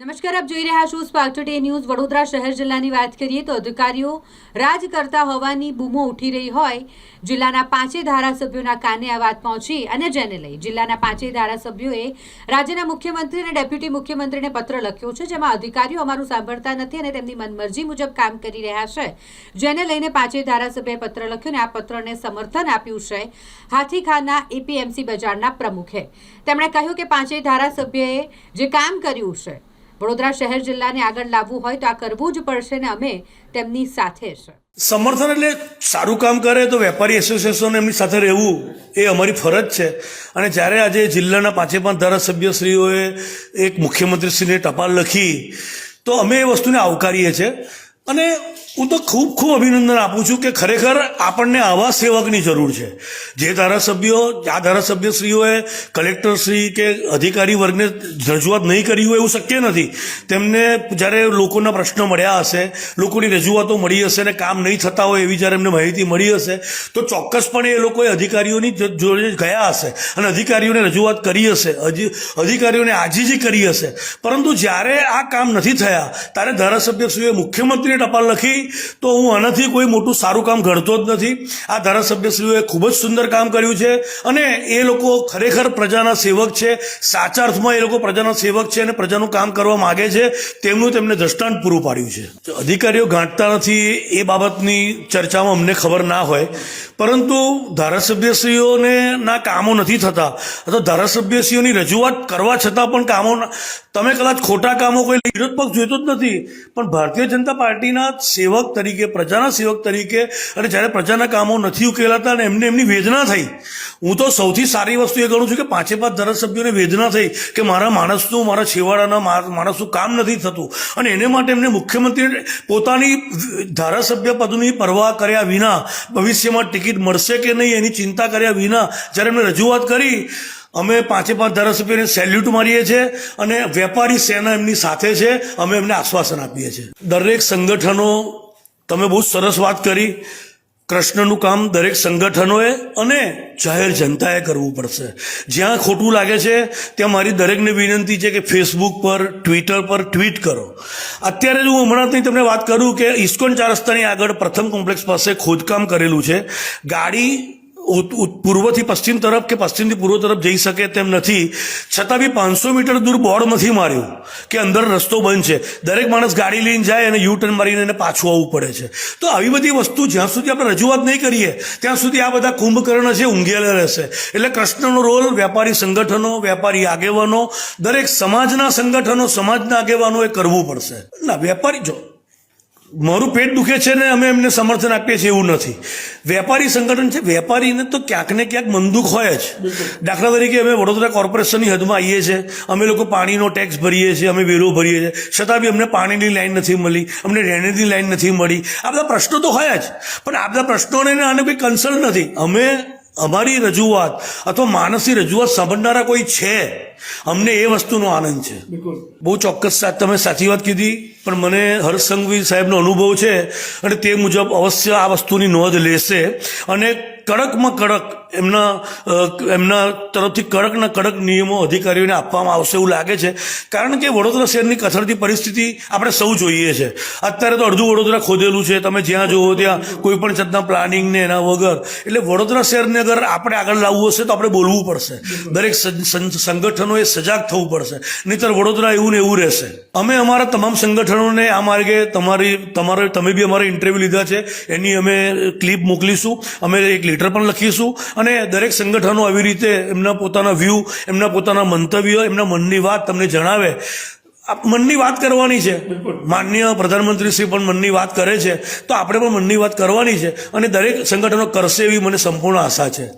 નમસ્કાર, આપ જોઈ રહ્યા છો સ્પાર્ક ટુડે ન્યૂઝ. વડોદરા શહેર જિલ્લાની વાત કરીએ તો અધિકારીઓ રાજ કરતા હોવાની બૂમો ઉઠી રહી હોય. જિલ્લાના પાંચેય ધારાસભ્યોના કાને આ વાત પહોંચી અને જેને લઈ જિલ્લાના પાંચેય ધારાસભ્યોએ રાજ્યના મુખ્યમંત્રી અને ડેપ્યુટી મુખ્યમંત્રીને પત્ર લખ્યો છે, જેમાં અધિકારીઓ અમારું સાંભળતા નથી અને તેમની મનમરજી મુજબ કામ કરી રહ્યા છે. જેને લઈને પાંચેય ધારાસભ્યએ પત્ર લખ્યો અને આ પત્રને સમર્થન આપ્યું છે હાથીખાના એપીએમસી બજારના પ્રમુખે. તેમણે કહ્યું કે પાંચેય ધારાસભ્યએ જે કામ કર્યું છે વડોદરા શહેર જિલ્લાને આગળ લાવવું હોય તો આ કરવું જ પડશે ને અમે તેમની સાથે છે. સમર્થન એટલે સારું કામ કરે તો વેપારી એસોસિએશન એમની સાથે રહેવું એ અમારી ફરજ છે. અને જ્યારે આજે જિલ્લાના પાંચે પાંચ ધારાસભ્યશ્રીઓએ એક મુખ્યમંત્રીશ્રીને ટપાલ લખી, તો અમે એ વસ્તુને આવકારીએ છીએ. અને હું તો ખૂબ ખૂબ અભિનંદન આપું છું કે ખરેખર આપણને આવા સેવકની જરૂર છે. જે ધારાસભ્યો, આ ધારાસભ્યશ્રીઓએ કલેક્ટરશ્રી કે અધિકારી વર્ગને રજૂઆત નહીં કરી હોય એવું શક્ય નથી. તેમને જ્યારે લોકોના પ્રશ્નો મળ્યા હશે, લોકોની રજૂઆતો મળી હશે અને કામ નહીં થતા હોય એવી જ્યારે એમને માહિતી મળી હશે, તો ચોક્કસપણે એ લોકોએ અધિકારીઓની જોડે ગયા હશે અને અધિકારીઓને રજૂઆત કરી હશે અધિકારીઓને આજીજી કરી હશે. પરંતુ જ્યારે આ કામ નથી થયા, ત્યારે ધારાસભ્યશ્રીએ મુખ્યમંત્રીને ટપાલ લખી તો હું આનાથી કોઈ મોટું સારું કામ ઘડતો જ નથી. આ ધારાસભ્યશ્રીઓએ ખૂબ જ સુંદર કામ કર્યું છે અને એ લોકો ખરેખર પ્રજાના સેવક છે. સાચા અર્થમાં એ લોકો પ્રજાના સેવક છે અને પ્રજાનું કામ કરવા માગે છે. તેમનું તેમને દ્રષ્ટાંત પૂરું પાડ્યું છે. અધિકારીઓ ગાંઠતા નથી એ બાબતની ચર્ચામાં અમને ખબર ના હોય. પરંતુ ધારાસભ્યશ્રીઓને ના કામો નથી થતા. અથવા ધારાસભ્યશ્રીઓની રજૂઆત કરવા છતાં પણ કામો તમે કદાચ ખોટા કામો કોઈ વિરોધ પક્ષ જોઈતો જ નથી. પણ ભારતીય જનતા પાર્ટીના સેવક તરીકે, પ્રજાના સેવક તરીકે અને જ્યારે પ્રજાના કામો નથી ઉકેલાતા અને એમને એમની વેદના થઈ, હું તો સૌથી સારી વસ્તુ એ ગણું છું કે પાંચે પાંચ ધારાસભ્યોને વેદના થઈ કે મારા માણસનું, મારા છેવાડાના માણસનું કામ નથી થતું. અને એને માટે એમને મુખ્યમંત્રી પોતાની ધારાસભ્ય પદની પરવા કર્યા વિના, ભવિષ્યમાં ટિકિટ મળશે કે નહીં એની ચિંતા કર્યા વિના, જ્યારે એમને રજૂઆત કરી, અમે પાંચે પાંચ ધારાસભ્યોને સેલ્યુટ મારીએ છીએ અને વેપારી સેના એમની સાથે છે, અમે એમને આશ્વાસન આપીએ છીએ. દરેક સંગઠનો તમે બહુ સરસ વાત કરી. કૃષ્ણનું કામ દરેક સંગઠનોએ અને જાહેર જનતાએ કરવું પડશે. જ્યાં ખોટું લાગે છે, ત્યાં મારી દરેકને વિનંતી છે કે ફેસબુક પર ટ્વિટર પર ટ્વીટ કરો. અત્યારે જ હું હમણાંથી તમને વાત કરું કે ઇસ્કોન ચાર રસ્તાની આગળ પ્રથમ કોમ્પ્લેક્સ પાસે ખોદકામ કરેલું છે. ગાડી પૂર્વથી પશ્ચિમ તરફ કે પશ્ચિમથી પૂર્વ તરફ જઈ શકે તેમ નથી. છતાં બી પાંચસો મીટર દૂર બોર્ડ નથી માર્યું કે અંદર રસ્તો બંધ છે. દરેક માણસ ગાડી લઈને જાય અને યુ ટર્ન મારીને એને પાછું આવવું પડે છે. તો આવી બધી વસ્તુ જ્યાં સુધી આપણે રજૂઆત નહીં કરીએ, ત્યાં સુધી આ બધા કુંભકર્ણ છે, ઊંઘેલા રહેશે. એટલે કૃષ્ણનો રોલ વેપારી સંગઠનો વેપારી આગેવાનો, દરેક સમાજના સંગઠનો, સમાજના આગેવાનોએ કરવું પડશે. ના વેપારી જો મારું પેટ દુખે છે ને અમે એમને સમર્થન આપીએ છીએ એવું નથી. વેપારી સંગઠન છે વેપારીને તો ક્યાંક ને ક્યાંક મનદુખ હોય જ. દાખલા તરીકે અમે વડોદરા કોર્પોરેશનની હદમાં આવીએ છીએ અમે લોકો પાણીનો ટેક્સ ભરીએ છીએ અમે વેરો ભરીએ છીએ છતાં બી અમને પાણીની લાઈન નથી મળી અમને રહેણીની લાઈન નથી મળી. આ બધા પ્રશ્નો તો હોય જ. પણ આ બધા પ્રશ્નોને આને કોઈ કન્સર્ન નથી. અમે અમારી રજૂઆત અથવા માનસની રજૂઆત સાંભળનારા કોઈ છે? અમને એ વસ્તુનો આનંદ છે. બહુ ચોક્કસ તમે સાચી વાત કીધી પણ મને હર્ષ સંઘવી સાહેબનો અનુભવ છે અને તે મુજબ અવશ્ય આ વસ્તુની નોંધ લેશે. અને કડકમાં કડક એમના એમના તરફથી કડકના કડક નિયમો અધિકારીઓને આપવામાં આવશે એવું લાગે છે. કારણ કે વડોદરા શહેરની કથળતી પરિસ્થિતિ આપણે સૌ જોઈએ છે. અત્યારે તો અડધું વડોદરા ખોદેલું છે. તમે જ્યાં જુઓ ત્યાં કોઈ પણ જાતના પ્લાનિંગને એના વગર. એટલે વડોદરા શહેરને અગર આપણે આગળ લાવવું હશે તો આપણે બોલવું પડશે. દરેક સંગઠનોએ સજાગ થવું પડશે. નહીતર વડોદરા એવું ને એવું રહેશે. અમે અમારા તમામ સંગઠનોને આ માર્ગે તમારી, તમારે, તમે બી અમારા ઇન્ટરવ્યૂ લીધા છે. એની અમે ક્લિપ મોકલીશું. અમે એક લેટર પણ લખીશું અને દરેક સંગઠનો આવી રીતે એમના પોતાના વ્યૂ એમના પોતાના મંતવ્યો એમના મનની વાત તમને જણાવે. મનની વાત કરવાની છે. માનનીય પ્રધાનમંત્રી શ્રી પણ મનની વાત કરે છે. તો આપણે પણ મનની વાત કરવાની છે. અને દરેક સંગઠનો કરશે એવી મને સંપૂર્ણ આશા છે.